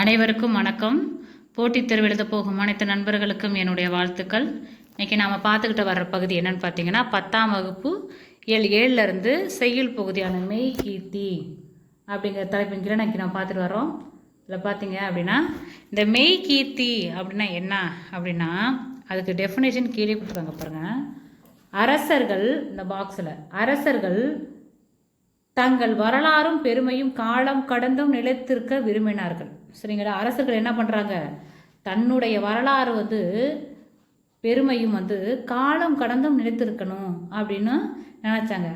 அனைவருக்கும் வணக்கம். போட்டித் தேர்வு எழுத போகும் அனைத்து நண்பர்களுக்கும் என்னுடைய வாழ்த்துக்கள். இன்னைக்கு நாம் பார்த்துக்கிட்டு வர்ற பகுதி என்னன்னு பார்த்தீங்கன்னா பத்தாம் வகுப்பு ஏழு ஏழுலேருந்து செய்யுள் பகுதியான மெய் கீர்த்தி அப்படிங்கிற தலைப்பின் கீழே இன்னைக்கு நம்ம பார்த்துட்டு வரோம் இதில் பார்த்தீங்க அப்படின்னா இந்த மெய் கீர்த்தி அப்படின்னா என்ன அப்படின்னா அதுக்கு டெஃபினேஷன் கீழே கொடுத்துருக்காங்க பாருங்கள் அரசர்கள் இந்த பாக்ஸில் அரசர்கள் தங்கள் வரலாறும் பெருமையும் காலம் கடந்தும் நிலைத்திருக்க விரும்பினார்கள். சரிங்களா? அரசர்கள் என்ன பண்ணுறாங்க தன்னுடைய வரலாறு வந்து பெருமையும் வந்து காலம் கடந்தும் நிலைத்திருக்கணும் அப்படின்னு நினச்சாங்க.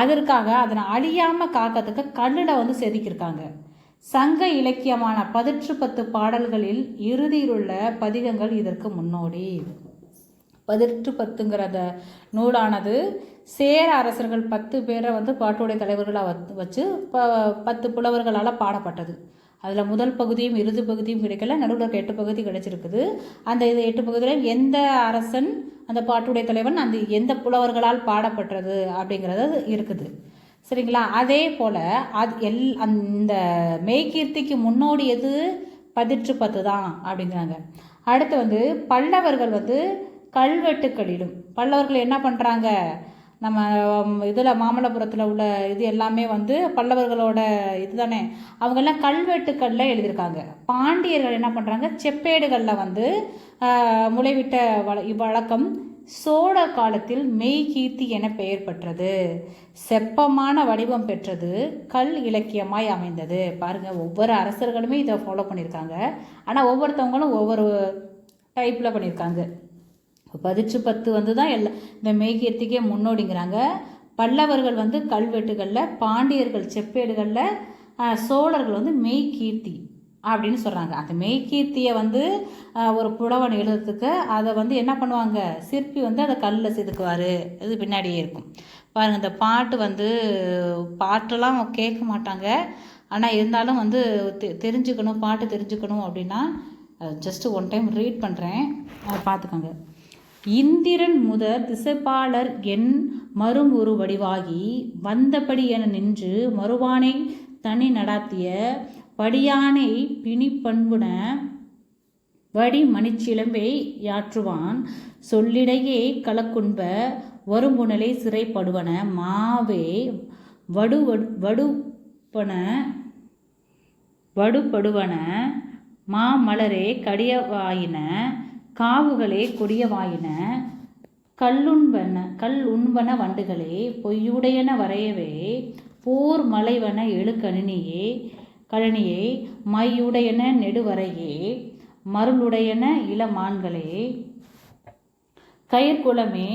அதற்காக அதனை அழியாமல் காக்கிறதுக்கு கல்லில் வந்து செதுக்கியிருக்காங்க. சங்க இலக்கியமான பதிற்று பத்து பாடல்களில் இறுதியில் உள்ள பதிகங்கள் இதற்கு முன்னோடி. பதிற்று பத்துங்கிற நூலானது சேர அரசர்கள் பத்து பேரை வந்து பாட்டுடைய தலைவர்களாக வத் வச்சு ப பத்து புலவர்களால் பாடப்பட்டது. அதில் முதல் பகுதியும் இறுதி பகுதியும் கிடைக்கல நடுவில் இருக்க எட்டு பகுதி கிடைச்சிருக்குது. அந்த இது எட்டு பகுதியில் எந்த அரசன் அந்த பாட்டுடைய தலைவன் அந்த எந்த புலவர்களால் பாடப்பட்டது அப்படிங்கிறது இருக்குது. சரிங்களா? அதே போல் அது எல் அந்த மெய்கீர்த்திக்கு முன்னோடி எது? பதிற்று பத்து தான் அப்படிங்கிறாங்க. அடுத்து வந்து பல்லவர்கள் வந்து கல்வெட்டுக்களிலும் பல்லவர்கள் என்ன பண்ணுறாங்க நம்ம இதில் மாமல்லபுரத்தில் உள்ள இது எல்லாமே வந்து பல்லவர்களோட இது தானே அவங்கெல்லாம் கல்வெட்டுக்களில் எழுதியிருக்காங்க. பாண்டியர்கள் என்ன பண்ணுறாங்க செப்பேடுகளில் வந்து முளைவிட்ட வழ இவ்வழக்கம் சோழ காலத்தில் மெய் கீர்த்தி என பெயர் பெற்றது. செப்பமான வடிவம் பெற்றது. கல் இலக்கியமாய் அமைந்தது. பாருங்க ஒவ்வொரு அரசர்களுமே இதை ஃபாலோ பண்ணியிருக்காங்க. ஆனால் ஒவ்வொருத்தவங்களும் ஒவ்வொரு டைப்பில் பண்ணியிருக்காங்க. பதிச்சு பத்து வந்து தான் எல்லா இந்த மெய்கீர்த்திக்கே முன்னோடிங்கிறாங்க. பல்லவர்கள் வந்து கல்வெட்டுகளில் பாண்டியர்கள் செப்பேடுகளில் சோழர்கள் வந்து மெய்கீர்த்தி அப்படின்னு சொல்கிறாங்க அந்த மெய்கீர்த்தியை வந்து ஒரு புலவன் எழுதுறதுக்கு அதை வந்து என்ன பண்ணுவாங்க? சிற்பி வந்து அதை கல்லில் செதுக்குவார். இது பின்னாடியே இருக்கும். பாருங்கள் இந்த பாட்டு வந்து பாட்டெல்லாம் கேட்க மாட்டாங்க. ஆனால் இருந்தாலும் வந்து தெ தெரிஞ்சுக்கணும் பாட்டு தெரிஞ்சுக்கணும் அப்படின்னா ஜஸ்ட்டு ஒன் டைம் ரீட் பண்ணுறேன் பார்த்துக்கோங்க. இந்திரன் முதற் திசைப்பாளர் என் மறுமுரு வடிவாகி வந்தபடி என நின்று மறுவானை தனி நடாத்திய படியானை பிணி பண்புன வடி மணிச்சிலம்பை யாற்றுவான். சொல்லிடையே கலக்குண்ப வரும்புணலை சிறைப்படுவன மாவே வடு- வடுப்பன வடுபடுவன மாமலரே கடியவாயின காவுகளே கொடியவாயின கல்லுண்பன கல் உண்பன வண்டுகளே பொய்யுடையன வரையவே போர் மலைவன எழுக்கணினியே கழனியே மையுடையன நெடுவரையே மருளுடையன இளமான்களே. கயிர்குலமே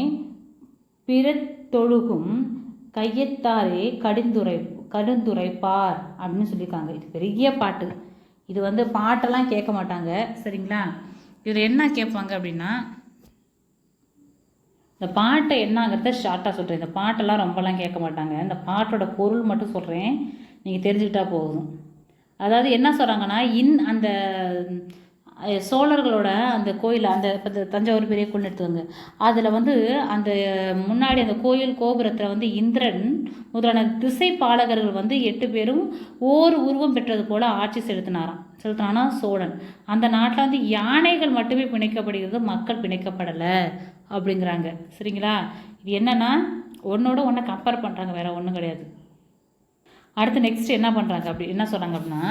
பிறத்தொழுகும் கையத்தாரே கடிந்துரை கடுந்துரைப்பார் அப்படின்னு சொல்லியிருக்காங்க. இது பெரிய பாட்டு. இது வந்து பாட்டெல்லாம் கேட்க மாட்டாங்க. சரிங்களா? இதில் என்ன கேட்பாங்க அப்படின்னா இந்த பாட்டை என்னங்கிறத ஷார்ட்டாக சொல்கிறேன் இந்த பாட்டெல்லாம் ரொம்பலாம் கேட்க மாட்டாங்க. இந்த பாட்டோட பொருள் மட்டும் சொல்கிறேன் நீங்கள் தெரிஞ்சுக்கிட்டா போதும். அதாவது என்ன சொல்கிறாங்கன்னா இன் அந்த சோழர்களோட அந்த கோயில் அந்த இப்போ தஞ்சாவூர் பெரிய கோயில் எடுத்துவாங்க அதில் வந்து அந்த முன்னாடி அந்த கோயில் கோபுரத்தில் வந்து இந்திரன் முதலான திசை பாலகர்கள் வந்து எட்டு பேரும் ஓர் உருவம் பெற்றது போல் ஆட்சி செலுத்தினாராம். சுல்தானா சோழன். அந்த நாட்டில் வந்து யானைகள் மட்டுமே பிணைக்கப்படுகிறது மக்கள் பிணைக்கப்படலை அப்படிங்கிறாங்க. சரிங்களா? இது என்னன்னா ஒன்னோட ஒன்றை கம்பேர் பண்ணுறாங்க வேற ஒன்றும் கிடையாது. அடுத்து நெக்ஸ்ட் என்ன பண்ணுறாங்க அப்படி என்ன சொல்கிறாங்க அப்படின்னா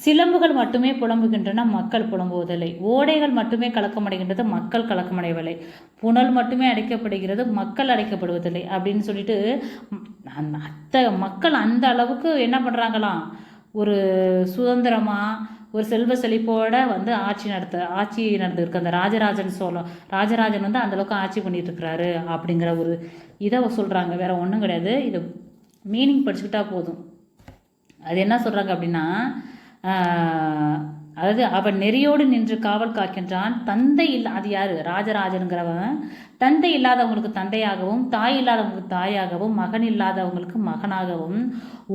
சிலம்புகள் மட்டுமே புலம்புகின்றன மக்கள் புலம்புவதில்லை. ஓடைகள் மட்டுமே கலக்கமடைகின்றது மக்கள் கலக்கமடையவில்லை புனல் மட்டுமே அடைக்கப்படுகிறது மக்கள் அடைக்கப்படுவதில்லை அப்படின்னு சொல்லிட்டு ம், அந்த அத்த மக்கள் அந்த அளவுக்கு என்ன பண்ணுறாங்களாம் ஒரு சுதந்திரமாக ஒரு செல்வ செழிப்போட வந்து ஆட்சி நடத்த ஆட்சி நடந்திருக்கு. அந்த ராஜராஜன் சோழன் ராஜராஜன் வந்து அந்தளவுக்கு ஆட்சி பண்ணிட்டு இருக்கிறாரு அப்படிங்கிற ஒரு இதை சொல்கிறாங்க வேற ஒன்றும் கிடையாது. இது மீனிங் படிச்சுக்கிட்டா போதும். அது என்ன சொல்கிறாங்க அப்படின்னா அதாவது அவன் நெறியோடு நின்று காவல் காக்கின்றான். தந்தை இல்லை அது யார்? ராஜராஜனுங்கிறவன். தந்தை இல்லாதவங்களுக்கு தந்தையாகவும் தாய் இல்லாதவங்களுக்கு தாயாகவும் மகன் இல்லாதவங்களுக்கு மகனாகவும்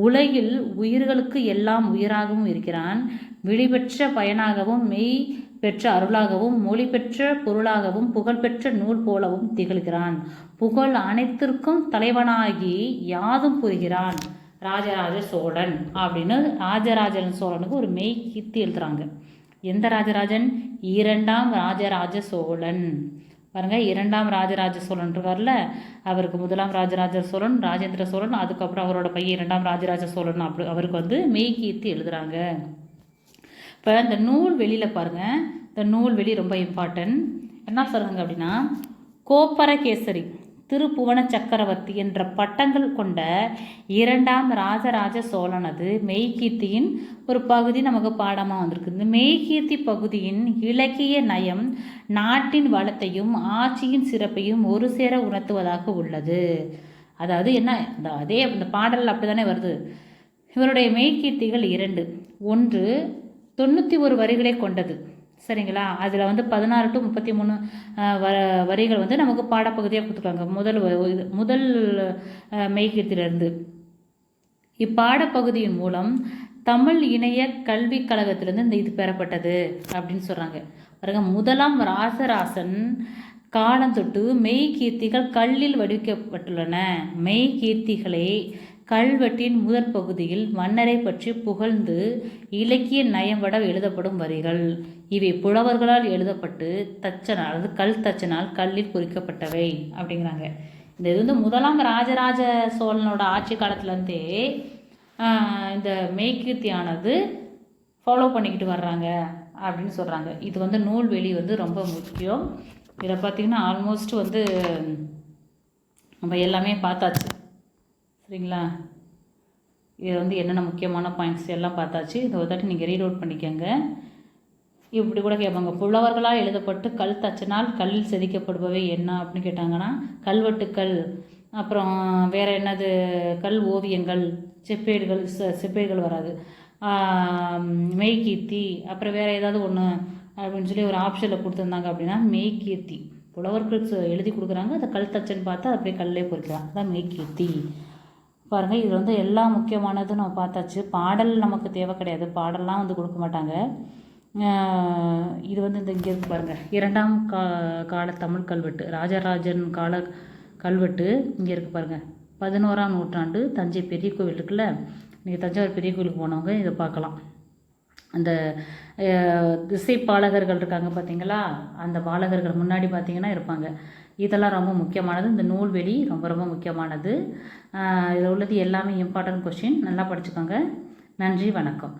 உலகில் உயிர்களுக்கு எல்லாம் உயிராகவும் இருக்கிறான். விழிபெற்ற பயனாகவும் மெய் பெற்ற அருளாகவும் மொழி பெற்ற பொருளாகவும் புகழ்பெற்ற நூல் போலவும் திகழ்கிறான். புகழ் அனைத்திற்கும் தலைவனாகி யாதும் புரிகிறான். ராஜராஜ சோழன் அப்படின்னு ராஜராஜன் சோழனுக்கு ஒரு மெய் கீர்த்தி எழுதுறாங்க. எந்த ராஜராஜன்? இரண்டாம் ராஜராஜ சோழன். பாருங்க இரண்டாம் ராஜராஜ சோழன் இருக்கார்ல அவருக்கு முதலாம் ராஜராஜ சோழன் ராஜேந்திர சோழன் அதுக்கப்புறம் அவரோட பையன் இரண்டாம் ராஜராஜ சோழன் அப்படி அவருக்கு வந்து மெய் கீர்த்தி எழுதுறாங்க. இப்போ இந்த நூல் வெளியில் பாருங்கள் இந்த நூல் வெளி ரொம்ப இம்பார்ட்டன்ட் என்ன சொல்கிறாங்க அப்படின்னா கோப்பரகேசரி திருப்புவன சக்கரவர்த்தி என்ற பட்டங்கள் கொண்ட இரண்டாம் ராஜராஜ சோழனது மெய்கீர்த்தியின் ஒரு பகுதி நமக்கு பாடமாக வந்திருக்கு. இந்த மெய்கீர்த்தி பகுதியின் இலக்கிய நயம் நாட்டின் வளத்தையும் ஆட்சியின் சிறப்பையும் ஒரு சேர உணர்த்துவதாக உள்ளது. அதாவது என்ன? இந்த அதே இந்த பாடல் அப்படி தானே வருது. இவருடைய மெய்கீர்த்திகள் இரண்டு. ஒன்று தொண்ணூற்றி ஒரு வரிகளை கொண்டது. சரிங்களா? அதில் வந்து பதினாறு டு முப்பத்தி மூணு அஹ், வ வரிகள் வந்து நமக்கு பாடப்பகுதியாக கொடுத்துருக்காங்க. முதல் இது முதல் அஹ், இப்பாடப்பகுதியின் மூலம் தமிழ் இணைய கல்விக் கழகத்திலிருந்து இந்த இது பெறப்பட்டது அப்படின்னு சொல்கிறாங்க பாருங்க முதலாம் ராசராசன் காலந்தொட்டு மெய் கீர்த்திகள் கல்லில் வடிக்கப்பட்டுள்ளன மெய் கீர்த்திகளை கல்வெட்டின் முதற் பகுதியில் மன்னரை பற்றி புகழ்ந்து இலக்கிய நயம்பட எழுதப்படும் வரிகள். இவை புலவர்களால் எழுதப்பட்டு தச்சனால் அதாவது கல் தச்சனால் கல்லில் பொறிக்கப்பட்டவை அப்படிங்கிறாங்க. இந்த இது வந்து முதலாம் ராஜராஜ சோழனோட ஆட்சி காலத்துலேருந்தே இந்த மெய்கீர்த்தியானது ஃபாலோ பண்ணிக்கிட்டு வர்றாங்க அப்படின்னு சொல்கிறாங்க இது வந்து நூல்வெளி வந்து ரொம்ப முக்கியம். இதில் பார்த்திங்கன்னா ஆல்மோஸ்ட் வந்து நம்ம எல்லாமே பார்த்தாச்சு. சரிங்களா? இதில் வந்து என்னென்ன முக்கியமான பாயிண்ட்ஸ் எல்லாம் பார்த்தாச்சு. இதை ஒரு தாட்டி நீங்கள் ரீட் அவுட் பண்ணிக்கோங்க. இப்படி கூட கேட்பாங்க புலவர்களால் எழுதப்பட்டு கல் தச்சனால் கல்லில் செதுக்கப்படுபவை என்ன அப்படின்னு கேட்டாங்கன்னா கல்வெட்டுக்கள். அப்புறம் வேறு என்னது? கல் ஓவியங்கள் செப்பேடுகள் செப்பேடுகள் வராது. மெய்கீர்த்தி. அப்புறம் வேறு ஏதாவது ஒன்று அப்படின்னு சொல்லி ஒரு ஆப்ஷனில் கொடுத்துருந்தாங்க அப்படின்னா மெய்கீர்த்தி. புலவர்கள் எழுதி கொடுக்குறாங்க. அதை கல் தச்சன்னு பார்த்தா அப்படியே கல்லே பொறிக்கிறாங்க அதான் மெய்கீர்த்தி. பாருங்கள் இது வந்து எல்லா முக்கியமானதும் நம்ம பார்த்தாச்சு. பாடல் நமக்கு தேவை கிடையாது. பாடல்லாம் வந்து கொடுக்க மாட்டாங்க. இது வந்து இந்த இங்கே இருக்கு பாருங்கள் இரண்டாம் கா கால தமிழ் கல்வெட்டு ராஜராஜன் கால கல்வெட்டு இங்கே இருக்கு பாருங்கள் பதினோராம் நூற்றாண்டு தஞ்சை பெரிய கோவில் இருக்குல்ல? நீங்கள் தஞ்சாவூர் பெரிய கோவிலுக்கு போனவங்க இதை பார்க்கலாம். அந்த திசை பாலகர்கள் இருக்காங்க பார்த்தீங்களா அந்த பாலகர்கள் முன்னாடி பார்த்தீங்கன்னா இருப்பாங்க. இதெல்லாம் ரொம்ப முக்கியமானது. இந்த நூல்வெளி ரொம்ப ரொம்ப முக்கியமானது. இதில் உள்ளது எல்லாமே இம்பார்ட்டன்ட் கொஷின் நல்லா படிச்சுக்கோங்க. நன்றி வணக்கம்.